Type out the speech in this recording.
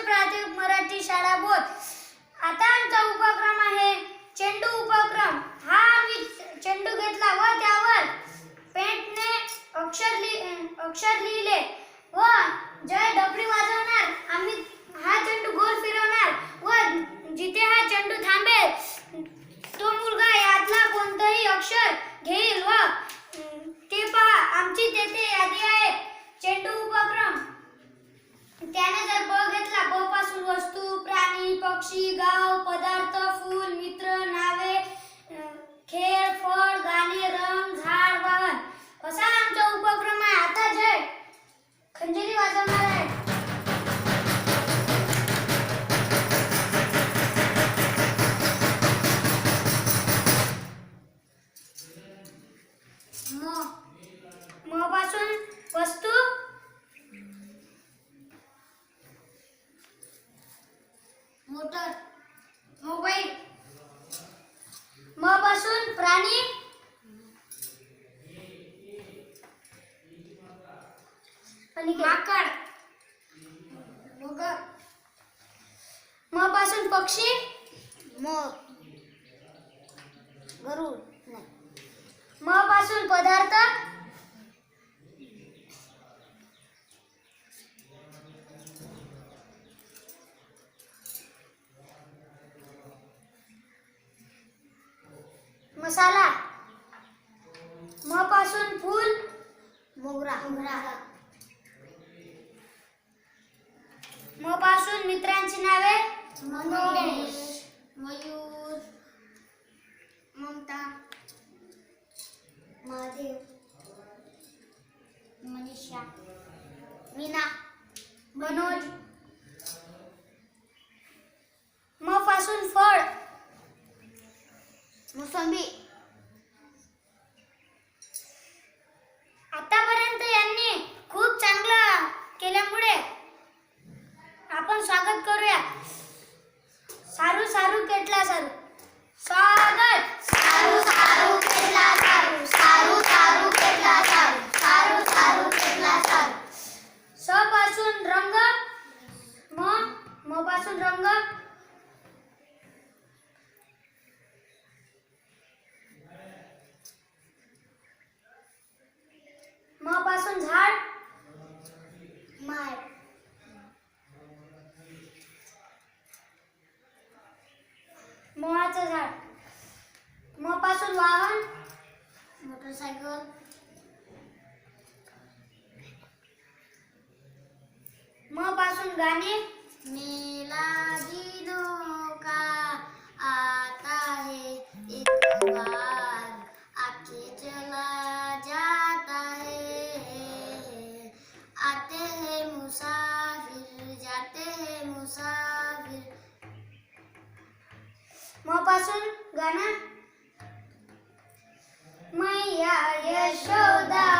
प्राथमिक मराठी शाळा बोध. आता आमचा उपक्रम आहे चेंडू उपक्रम पक्षी गाव पदार्थ मोटर. मोबाईल. म पासून प्राणी. आणि माकड. मग म पासून पक्षी. मोर. गरुड. म पासून पदार्थ. मसाला म पासून फूल मोगरा म पासून मित्रांची नावे Mayur Mamata Mahadev Manisha Meena Manoj 什算命？mau, Mai. Muacaz. Mau pasun lawan? Motorcycle. Mau pasun gani? Nila di. मपासून गाणं. मैया यशोदा